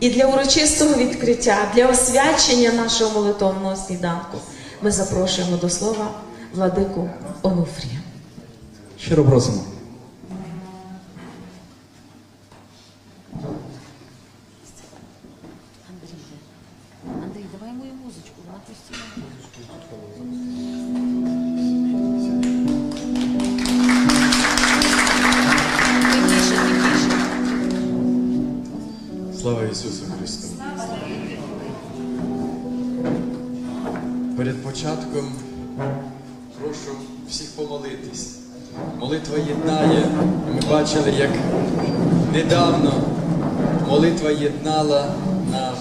І для урочистого відкриття, для освячення нашого молитовного сніданку ми запрошуємо до слова владику Онуфрія. Щиро просимо. Андрій, Андрій, давай мою музичку, вона постійно. Слава Ісусу Христу! Перед початком прошу всіх помолитись. Молитва єднає. Ми бачили, як недавно молитва єднала на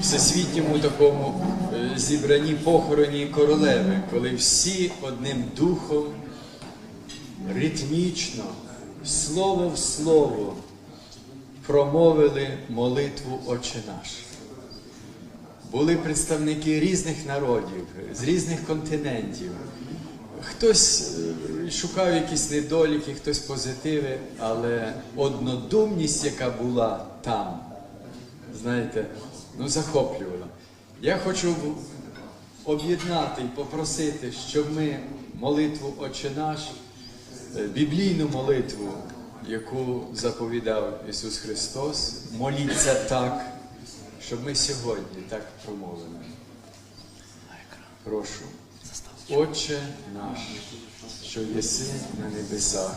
всесвітньому такому е, зібранні похороні королеви, коли всі одним духом ритмічно, слово в слово промовили молитву Отче наш. Були представники різних народів, з різних континентів. Хтось е, шукав якісь недоліки, хтось позитиви, але однодумність, яка була там, знаєте, ну захоплювала. Я хочу об'єднати і попросити, щоб ми молитву Отче наш, е, біблійну молитву, яку заповідав Ісус Христос, моліться так, щоб ми сьогодні так промовили. Прошу. Отче наш, що єси на небесах,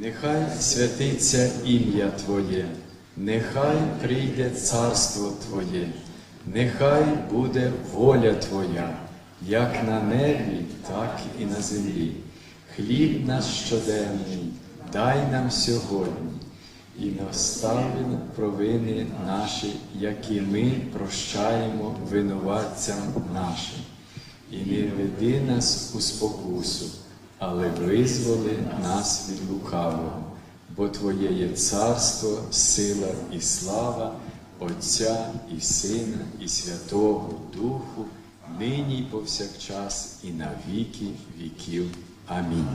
нехай святиться ім'я Твоє, нехай прийде царство Твоє, нехай буде воля Твоя, як на небі, так і на землі. Хліб наш щоденний, дай нам сьогодні і не остави провини наші, які ми прощаємо винуватцям нашим. І не веди нас у спокусу, але визволи нас від лукавого, бо Твоє є царство, сила і слава Отця і Сина, і Святого Духу, нині і повсякчас, і на віки віків. Амінь.